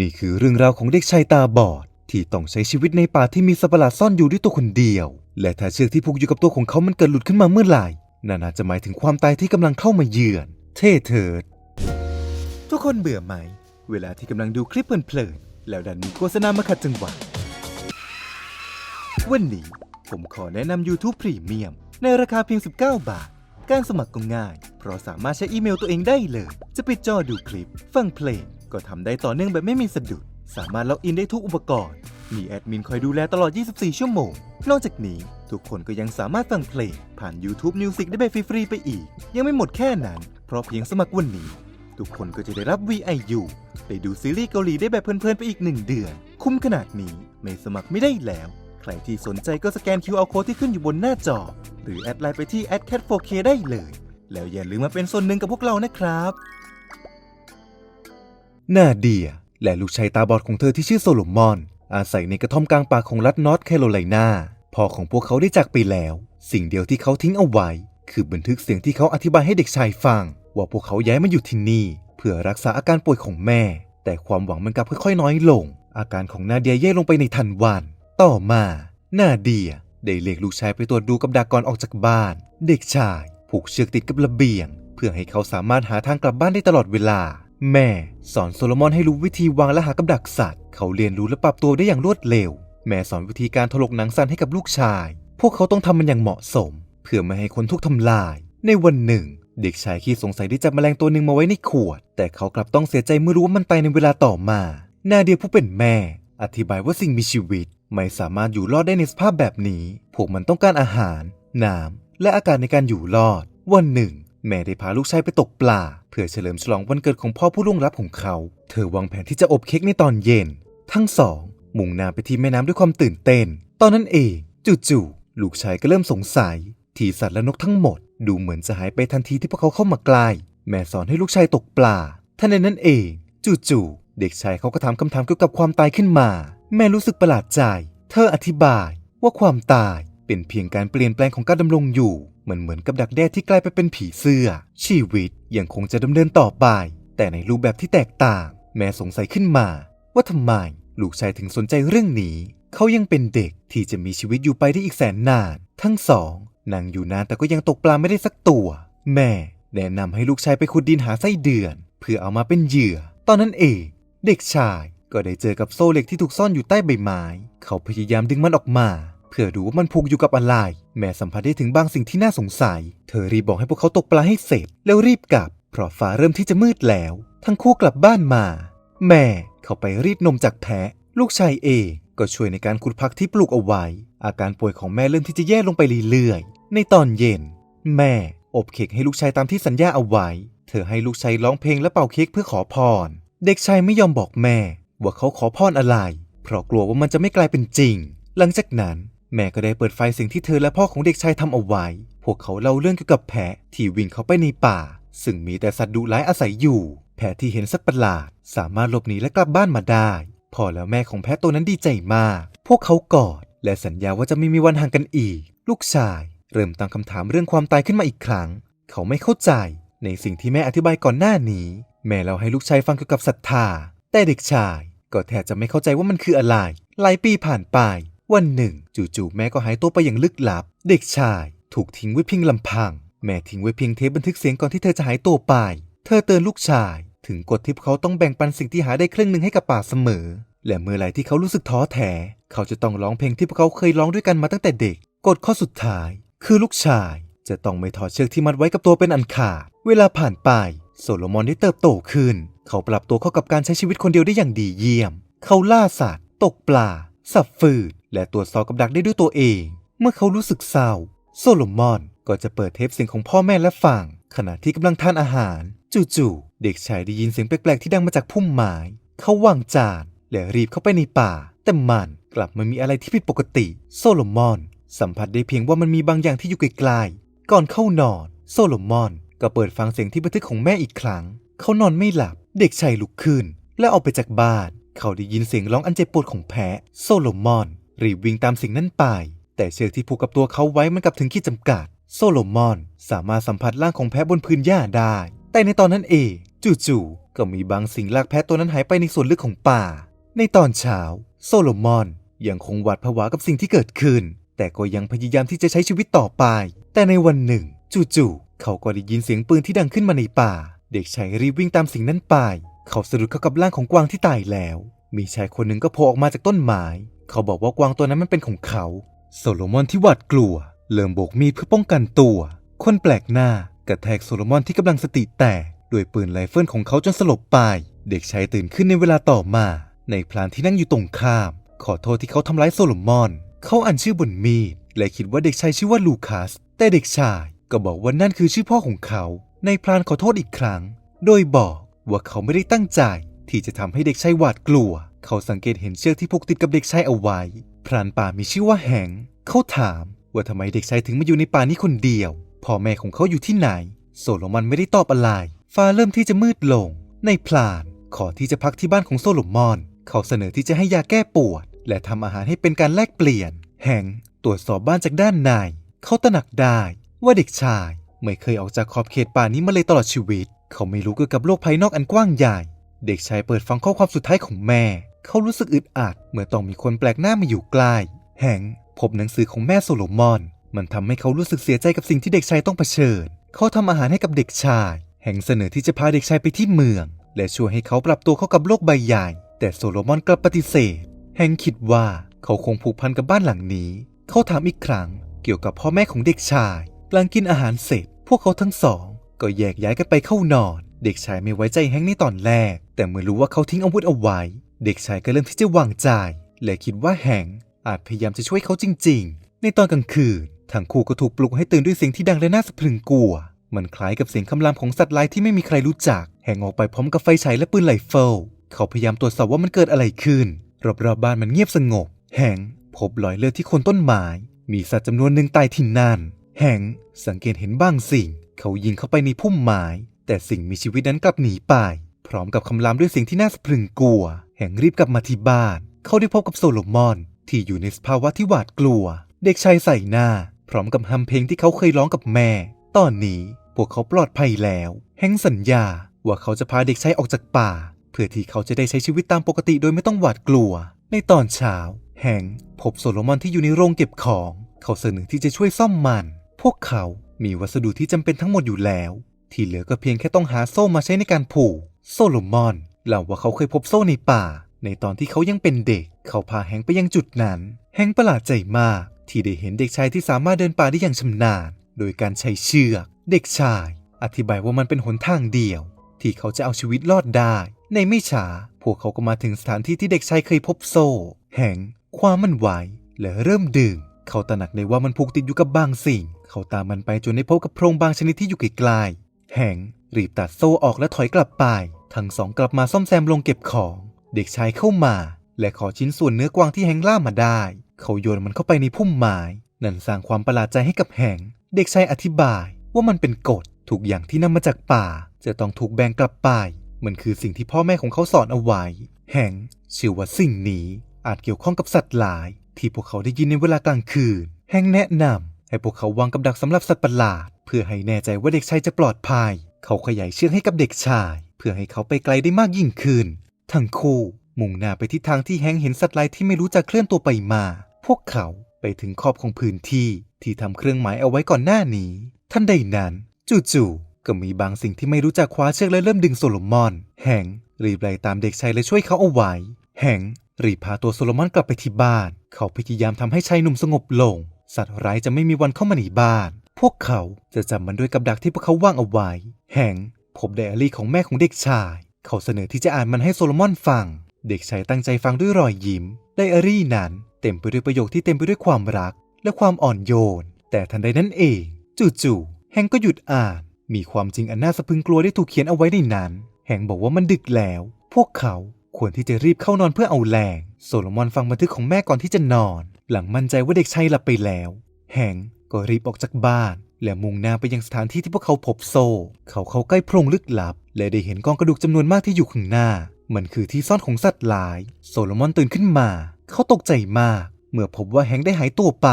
นี่คือเรื่องราวของเด็กชายตาบอด ที่ต้องใช้ชีวิตในป่าที่มีสัตว์ประหลาดซ่อนอยู่ด้วยตัวคนเดียว และถ้าเชือกที่ผูกอยู่กับตัวของเขามันเกิดหลุดขึ้นมาเมื่อไหร่นั่นอาจจะหมายถึงความตายที่กำลังเข้ามาเยือน เท่เถิด ทุกคนเบื่อไหม เวลาที่กำลังดูคลิปเพลินๆแล้วดันมีโฆษณามาขัดจังหวะวันนี้ผมขอแนะนำ YouTube Premium ในราคาเพียง 19 บาท การสมัครก็ง่าย เพราะสามารถใช้อีเมลตัวเองได้เลย จะปิดจอดูคลิป ฟังเพลง ก็ทำได้ต่อเนื่องแบบไม่มีสะดุด สามารถล็อกอินได้ทุกอุปกรณ์ มีแอดมินคอยดูแลตลอด 24 ชั่วโมง นอกจากนี้ ทุกคนก็ยังสามารถฟังเพลง ผ่าน YouTube Music ได้แบบฟรีๆไปอีก ยังไม่หมดแค่นั้น เพราะเพียงสมัครวันนี้ ทุกคนก็จะได้รับ VIU ได้ดูซีรีส์เกาหลีได้แบบเพลินๆไปอีกหนึ่งเดือน คุ้มขนาดนี้ไม่สมัครไม่ได้แล้ว ใครที่สนใจก็สแกน QR Code ที่ขึ้นอยู่บนหน้าจอ หรือแอดไลน์ไปที่ @cat4k ได้เลย แล้วอย่าลืมมาเป็นส่วนหนึ่งกับพวกเรานะครับ นาเดีย และลูกชายตาบอดของเธอที่ชื่อโซโลมอน อาศัยในกระท่อมกลางป่าของรัฐนอร์ทแคโรไลนาพ่อของพวกเขาได้จากไปแล้ว สิ่งเดียวที่เขาทิ้งเอาไว้ คือบันทึกเสียงที่เขาอธิบายให้เด็กชายฟัง ว่าพวกเขาย้ายมาอยู่ที่นี่ เพื่อรักษาอาการป่วยของแม่ แต่ความหวังมันกลับค่อยๆน้อยลง อาการของนาเดียแย่ลงไปในทันวัน ต่อมา นาเดียได้เรียกลูกชายไปตรวจดูกับดักก่อนออกจากบ้าน เด็กชาย ผูกเชือกติดกับระเบียง เพื่อให้เขาสามารถหาทางกลับบ้านได้ตลอดเวลา แม่สอนโซโลมอนให้รู้วิธีวางและหากับดักสัตว์ เขาเรียนรู้และปรับตัวได้อย่างรวดเร็ว แม่สอนวิธีการถลกหนังสั้นให้กับลูกชาย พวกเขาต้องทำมันอย่างเหมาะสม เพื่อไม่ให้คนทุกข์ทำลาย ในวันหนึ่ง เด็กชายขี้สงสัยได้จับแมลงตัวหนึ่งมาไว้ในขวด แต่เขากลับต้องเสียใจเมื่อรู้ว่ามันตายในเวลาต่อมา นาเดียผู้เป็นแม่ อธิบายว่าสิ่งมีชีวิต ไม่สามารถอยู่รอดได้ในสภาพแบบนี้ พวกมันต้องการอาหาร น้ำและอากาศในการอยู่รอด วันหนึ่ง แม่ได้พาลูกชายไปตกปลา เพื่อเฉลิมฉลองวันเกิดของพ่อผู้ล่วงลับของเขา เธอวางแผนที่จะอบเค้กในตอนเย็น ทั้งสอง มุ่งหน้าไปที่แม่น้ำด้วยความตื่นเต้น ตอนนั้นเองจู่ๆลูกชายก็เริ่มสงสัย ที่สัตว์และนกทั้งหมด ดูเหมือนจะหายไปทันทีที่พวกเขาเข้ามาใกล้แม่สอนให้ลูกชายตกปลาทันใดนั้นเองจู่ๆเด็กชายเขาก็ถามคำถามเกี่ยวกับความตายขึ้นมา แม่รู้สึกประหลาดใจ เธออธิบายว่าความตายเป็นเพียงการเปลี่ยนแปลงของการดำรงอยู่ เหมือนเหมือนกับดักแด้ที่กลายไปเป็นผีเสื้อ ชีวิตยังคงจะดำเนินต่อไป แต่ในรูปแบบที่แตกต่าง แม่สงสัยขึ้นมา ว่าทำไมลูกชายถึงสนใจเรื่องนี้ เขายังเป็นเด็กที่จะมีชีวิตอยู่ไปได้อีกแสนนาน ทั้งสองนั่งอยู่นานแต่ก็ยังตกปลาไม่ได้สักตัว แม่ แนะนำให้ลูกชายไปขุดดินหาไส้เดือน เพื่อเอามาเป็นเหยื่อ ตอนนั้นเองเด็กชายก็ได้เจอกับโซ่เหล็กที่ถูกซ่อนอยู่ใต้ใบไม้ เขาพยายามดึงมันออกมา เพื่อดูว่ามันผูกอยู่กับอะไร แม่สัมผัสได้ถึงบางสิ่งที่น่าสงสัย เธอรีบบอกให้พวกเขาตกปลาให้เสร็จ แล้วรีบกลับ เพราะฟ้าเริ่มที่จะมืดแล้ว ทั้งคู่กลับบ้านมา แม่เขาไปรีดนมจากแพะ ลูกชายเองก็ช่วยในการขุดผักที่ปลูกเอาไว้ อาการป่วยของแม่เริ่มที่จะแย่ลงไปเรื่อยๆ ในตอนเย็น แม่อบเค้กให้ลูกชายตามที่สัญญาเอาไว้ เธอให้ลูกชายร้องเพลงและเป่าเค้กเพื่อขอพร เด็กชายไม่ยอมบอกแม่ ว่าเขาขอพรอะไร เพราะกลัวว่ามันจะไม่กลายเป็นจริง หลังจากนั้น แม่ก็ได้เปิดไฟสิ่งที่เธอและพ่อของเด็กชายทำเอาไว้ พวกเขาเล่าเรื่องเกี่ยวกับแพะที่วิ่งเข้าไปในป่า ซึ่งมีแต่สัตว์ดุร้ายอาศัยอยู่ แพะที่เห็นสัตว์ประหลาด สามารถหลบหนีและกลับบ้านมาได้ พ่อและแม่ของแพะตัวนั้นดีใจมาก พวกเขากอด และสัญญาว่าจะไม่มีวันห่างกันอีก ลูกชาย เริ่มตั้งคำถามเรื่องความตายขึ้นมาอีกครั้ง เขาไม่เข้าใจ ในสิ่งที่แม่อธิบายก่อนหน้านี้ แม่เล่าให้ลูกชายฟังเกี่ยวกับศรัทธา แต่เด็กชาย ก็แทบจะไม่เข้าใจว่ามันคืออะไร หลายปีผ่านไป วันหนึ่ง จู่ๆแม่ก็หายตัวไปอย่างลึกลับ เด็กชายถูกทิ้งไว้เพียงลำพัง แม่ทิ้งไว้เพียงเทปบันทึกเสียงก่อนที่เธอจะหายตัวไป เธอเตือนลูกชาย ถึงกฎที่เขาต้องแบ่งปันสิ่งที่หาได้ครึ่งหนึ่งให้กับป่าเสมอ และเมื่อไหร่ที่เขารู้สึกท้อแท้เขาจะต้องร้องเพลงที่พวกเขาเคยร้องด้วยกันมาตั้งแต่เด็กกฎข้อสุดท้าย คือลูกชาย จะต้องไม่ถอดเชือกที่มัดไว้กับตัวเป็นอันขาดเวลาผ่านไป โซโลมอนได้เติบโตขึ้น เขาปรับตัวเข้ากับการใช้ชีวิตคนเดียวได้อย่างดีเยี่ยม เขาล่าสัตว์ ตกปลา สับฟืดและตรวจสอบกับดักได้ด้วยตัวเอง เมื่อเขารู้สึกเศร้า โซโลมอนก็จะเปิดเทปเสียงของพ่อแม่และฟัง ขณะที่กำลังทานอาหาร จู่ๆเด็กชายได้ยินเสียงแปลกๆที่ดังมาจากพุ่มไม้เขาวางจานและรีบเข้าไปในป่า แต่มันกลับไม่มีอะไรที่ผิดปกติ โซโลมอน สัมผัสได้เพียงว่ามันมีบางอย่างที่อยู่ไกลๆก่อนเข้านอน โซโลมอนก็เปิดฟังเสียงที่บันทึกของแม่อีกครั้ง เขานอนไม่หลับ เด็กชายลุกขึ้น และออกไปจากบ้าน เขาได้ยินเสียงร้องอันเจ็บปวดของแพะ โซโลมอน รีบวิ่งตามสิ่งนั้นไป แต่เชือกที่ผูกกับตัวเขาไว้มันกลับถึงขีดจำกัด โซโลมอน สามารถสัมผัสร่างของแพะบนพื้นหญ้าได้ แต่ในตอนนั้นเองจู่ๆก็มีบางสิ่งลากแพะตัวนั้นหายไปในส่วนลึกของป่า ในตอนเช้า โซโลมอนยังคงหวาดผวากับสิ่งที่เกิดขึ้น แต่ก็ยังพยายามที่จะใช้ชีวิตต่อไป แต่ในวันหนึ่ง จู่ๆเขาก็ได้ยินเสียงปืนที่ดังขึ้นมาในป่า เด็กชายรีบวิ่งตามสิ่งนั้นไป เขาสะดุดเข้ากับร่างของกวางที่ตายแล้ว มีชายคนหนึ่งก็โผล่ออกมาจากต้นไม้ เขาบอกว่ากวางตัวนั้นมันเป็นของเขา โซโลมอนที่หวาดกลัว เริ่มโบกมีดเพื่อป้องกันตัว คนแปลกหน้ากระแทกโซโลมอนที่กำลังสติแตกด้วยปืนไรเฟิลของเขาจนสลบไป เด็กชายตื่นขึ้นในเวลาต่อมา ในพลานที่นั่งอยู่ตรงข้าม ขอโทษที่เขาทำร้ายโซโลมอน เขาอ่านชื่อบนมีดและคิดว่าเด็กชายชื่อว่าลูคัส แต่เด็กชายก็บอกว่านั่นคือชื่อพ่อของเขา ในพลานขอโทษอีกครั้ง โดยบอก ว่าเขาไม่ได้ตั้งใจ ที่จะทำให้เด็กชายหวาดกลัว เขาสังเกตเห็นเชือกที่ผูกติดกับเด็กชายเอาไว้ พรานป่ามีชื่อว่าแหง เขาถามว่าทำไมเด็กชายถึงมาอยู่ในป่านี้คนเดียว พ่อแม่ของเขาอยู่ที่ไหน โซโลมอนไม่ได้ตอบอะไร ฟ้าเริ่มที่จะมืดลง ในพลาน ขอที่จะพักที่บ้านของโซโลมอน เขาเสนอที่จะให้ยาแก้ปวด และทำอาหารให้เป็นการแลกเปลี่ยน แหงตรวจสอบบ้านจากด้านใน เขาตระหนักได้ว่าเด็กชายไม่เคยออกจากขอบเขตป่านี้มาเลยตลอดชีวิต เขาไม่รู้เกี่ยวกับโลกภายนอกอันกว้างใหญ่ เด็กชายเปิดฟังข้อความสุดท้ายของแม่ เขารู้สึกอึดอัดเมื่อต้องมีคนแปลกหน้ามาอยู่ใกล้แหงพบหนังสือของแม่โซโลมอน มันทำให้เขารู้สึกเสียใจกับสิ่งที่เด็กชายต้องเผชิญ เขาทำอาหารให้กับเด็กชาย แหงเสนอที่จะพาเด็กชายไปที่เมือง และช่วยให้เขาปรับตัวเข้ากับโลกใบใหญ่ แต่โซโลมอนกลับปฏิเสธ แหงคิดว่าเขาคงผูกพันกับบ้านหลังนี้ เขาถามอีกครั้งเกี่ยวกับพ่อแม่ของเด็กชาย หลังกินอาหารเสร็จ พวกเขาทั้งสอง ก็แยกย้ายกันไปเข้านอน เด็กชายไม่ไว้ใจแฮงในตอนแรก แต่เมื่อรู้ว่าเขาทิ้งอาวุธเอาไว้ เด็กชายก็เริ่มที่จะวางใจ และคิดว่าแฮงอาจพยายามจะช่วยเขาจริง ๆ ในตอนกลางคืนทั้งคู่ก็ถูกปลุกให้ตื่นด้วยเสียงที่ดังและน่าสะพรึงกลัว มันคล้ายกับเสียงคำรามของสัตว์ร้ายที่ไม่มีใครรู้จัก แหงออกไปพร้อมกับไฟฉายและปืนไรเฟลเขาพยายามตรวจสอบว่ามันเกิดอะไรขึ้น รอบๆบบ้านมันเงียบสงบ แหงพบรอยเลือดที่คนต้นไม้ มีสัตว์จำนวนหนึ่งตายที่นั่น แหงสังเกตเห็นบางสิ่ง เขายิงเข้าไปในพุ่มไม้แต่สิ่งมีชีวิตนั้นกลับหนีไป พร้อมกับคำรามด้วยสียงที่น่าสะพรึงกลัว แห่งรีบกลับมาที่บ้าน เขาได้พบกับโซโลมอน ที่อยู่ในสภาวะที่หวาดกลัว เด็กชายใส่หน้า พร้อมกับฮัมเพลงที่เขาเคยร้องกับแม่ ตอนนี้พวกเขาปลอดภัยแล้ว แฮงสัญญาว่าเขาจะพาเด็กชายออกจากป่า เพื่อที่เขาจะได้ใช้ชีวิตตามปกติโดยไม่ต้องหวาดกลัว ในตอนเช้า แฮงพบโซโลมอนที่อยู่ในโรงเก็บของ เขาเสนอที่จะช่วยซ่อมมัน พวกเขา มีวัสดุที่จำเป็นทั้งหมดอยู่แล้ว ที่เหลือก็เพียงแค่ต้องหาโซ่มาใช้ในการผูก โซโลมอนเล่าว่าเขาเคยพบโซ่ในป่า ในตอนที่เขายังเป็นเด็ก เขาพาแฮงไปยังจุดนั้น แฮงประหลาดใจมาก ที่ได้เห็นเด็กชายที่สามารถเดินป่าได้อย่างชำนาญ โดยการใช้เชือก เด็กชาย อธิบายว่ามันเป็นหนทางเดียว ที่เขาจะเอาชีวิตรอดได้ ในไม่ช้าพวกเขาก็มาถึงสถานที่ที่เด็กชายเคยพบโซ่ แหงความมันไหวและเริ่มดื่ม เขาตระหนักได้ว่ามันผูกติดอยู่กับบางสิ่ง เขาตามมันไปจนได้พบกับโพรงบางชนิดที่อยู่ไกลๆแหงรีบตัดโซ่ออกและถอยกลับไป ทั้งสองกลับมาซ่อมแซมลงเก็บของ เด็กชายเข้ามา และขอชิ้นส่วนเนื้อกวางที่แหงล่ามาได้ เขาโยนมันเข้าไปในพุ่มไม้นั่นสร้างความประหลาดใจให้กับแหงเด็กชายอธิบายว่ามันเป็นกฎทุกอย่างที่นำมาจากป่า จะต้องถูกแบ่งกลับไป มันคือสิ่งที่พ่อแม่ของเขาสอนเอาไว้ แหงเชื่อว่าสิ่งนี้อาจเกี่ยวข้องกับสัตว์หลาย ที่พวกเขาได้ยินในเวลากลางคืนแหงแนะนำให้พวกเขาวางกับดักสำหรับสัตว์ประหลาด เพื่อให้แน่ใจว่าเด็กชายจะปลอดภัย เขาขยายเชือกให้กับเด็กชาย เพื่อให้เขาไปไกลได้มากยิ่งขึ้น ทั้งคู่มุ่งหน้าไปที่ทางที่แฮงเห็นสัตว์ลายที่ไม่รู้จะเคลื่อนตัวไปมา พวกเขาไปถึงขอบของพื้นที่ที่ทำเครื่องหมายเอาไว้ก่อนหน้านี้ ท่านใดนั้นจู่ๆก็มีบางสิ่งที่ไม่รู้จักคว้าเชือกและเริ่มดึงโซโลมอน แฮงรีบไล่ตามเด็กชายและช่วยเขาเอาไว้ แฮง รีบพาตัวโซโลมอนกลับไปที่บ้าน เขาพยายามทำให้ชายหนุ่มสงบลง สัตว์ร้ายจะไม่มีวันเข้ามาในบ้าน พวกเขาจะจำมันด้วยกับดักที่พวกเขาวางเอาไว้แฮงพบไดอารี่ของแม่ของเด็กชาย เขาเสนอที่จะอ่านมันให้โซโลมอนฟัง เด็กชายตั้งใจฟังด้วยรอยยิ้ม ไดอารี่นั้น เต็มไปด้วยประโยคที่เต็มไปด้วยความรัก และความอ่อนโยน แต่ทันใดนั้นเอง จู่ๆ แฮงก็หยุดอ่าน มีความจริงอันน่าสะพึงกลัวได้ถูกเขียนเอาไว้ในนั้น แฮงบอกว่ามันดึกแล้ว พวกเขา ควรที่จะรีบเข้านอนเพื่อเอาแรง โซโลมอนฟังบันทึกของแม่ก่อนที่จะนอน หลังมั่นใจว่าเด็กชายหลับไปแล้วแฮงก็รีบออกจากบ้าน และมุ่งหน้าไปยังสถานที่ที่พวกเขาพบโซ่ เขาเข้าใกล้โพรงลึกลับ และได้เห็นกองกระดูกจำนวนมากที่อยู่ข้างหน้า มันคือที่ซ่อนของสัตว์หลาย โซโลมอนตื่นขึ้นมา เขาตกใจมาก เมื่อพบว่าแฮงได้หายตัวไป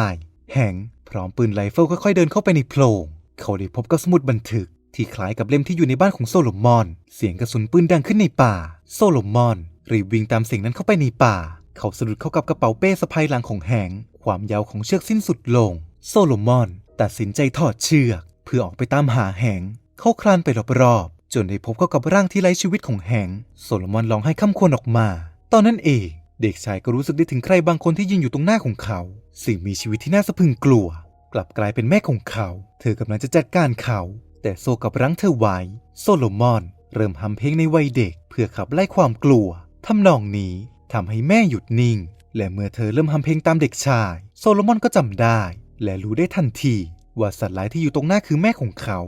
แฮงพร้อมปืนไรเฟิลค่อยๆเดินเข้าไปในโพรง เขาได้พบกับสมุดบันทึกที่คล้ายกับเล่มที่อยู่ในบ้านของโซโลมอน เสียงกระสุนปืนดังขึ้นในป่า โซโลมอน รีบวิ่งตามสียงนั้นเข้าไปในป่า เขาสะดุดเข้ากับกระเป๋าเป้สะพายหลังของแหง ความยาวของเชือกสิ้นสุดลง โซโลมอน ตัดสินใจถอดเชือก เพื่อออกไปตามหาแหง เขาคลานไปรอบๆจนได้พบเข้ากับร่างที่ไร้ชีวิตของแหง โซโลมอนร้องให้ค่ำควรออกมา ตอนนั้นเองเด็กชายก็รู้สึกได้ถึงใครบางคนที่ยืนอยู่ตรงหน้าของเขา สิ่งมีชีวิตที่น่าสะพึงกลัว กลับกลายเป็นแม่ของเขา เธอกำลังจะจัดการเขา แต่โซกับรั้งเธอไว้ โซโลมอน เริ่มทำเพลงในวัยเด็ก เพื่อขับไล่ความกลัว ทำนองนี้ทำให้แม่หยุดนิ่ง และเมื่อเธอเริ่มทำเพลงตามเด็กชาย โซโลมอนก็จำได้ และรู้ได้ทันที ว่าสัตว์ร้ายที่อยู่ตรงหน้าคือแม่ของเขา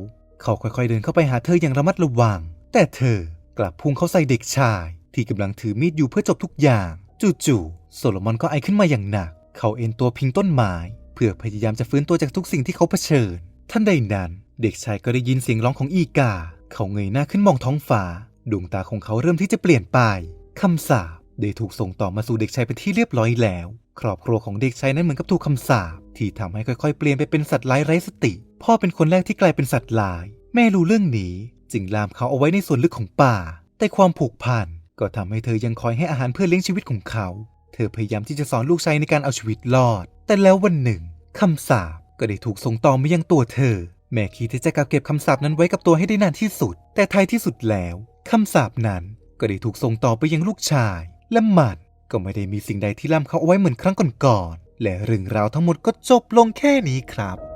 เขาค่อยๆเดินเข้าไปหาเธออย่างระมัดระวัง แต่เธอกลับพุ่งเข้าใส่เด็กชาย ที่กำลังถือมีดอยู่เพื่อจบทุกอย่าง จู่ๆโซโลมอนก็ไอขึ้นมาอย่างหนัก เขาเอ็นตัวพิงต้นไม้เพื่อพยายามจะฟื้นตัวจากทุกสิ่งที่เขาเผชิญ ท่านใดนั้นเด็กชายก็ได้ยินเสียงร้องของอีกา เขาเงยหน้าขึ้นมองท้องฟ้า ดวงตาของเขาเริ่มที่จะเปลี่ยนไป คำสาปได้ถูกส่งต่อมาสู่เด็กชายเป็นที่เรียบร้อยแล้ว ครอบครัวของเด็กชายนั้นเหมือนกับถูกคำสาปที่ทำให้ค่อยๆ เปลี่ยนไปเป็นสัตว์ร้ายไร้สติ พ่อเป็นคนแรกที่กลายเป็นสัตว์ร้าย แม่รู้เรื่องนี้ จึงลามเขาเอาไว้ในส่วนลึกของป่า แต่ความผูกพันก็ทำให้เธอยังคอยให้อาหารเพื่อเลี้ยงชีวิตของเขา เธอพยายามที่จะสอนลูกชายในการเอาชีวิตรอด แต่แล้ววันหนึ่งคำสาปก็ได้ถูกส่งต่อมายังตัวเธอ แม่คิดที่จะกักเก็บคำสาปนั้นไว้กับตัวให้ได้นานที่สุด แต่ท้ายที่สุดแล้วคำสาปนั้น ก็ได้ถูกส่งต่อไปยังลูกชาย และมันก็ไม่ได้มีสิ่งใดที่ล่ำเขาเอาไว้เหมือนครั้งก่อนๆและเรื่องราวทั้งหมดก็จบลงแค่นี้ครับ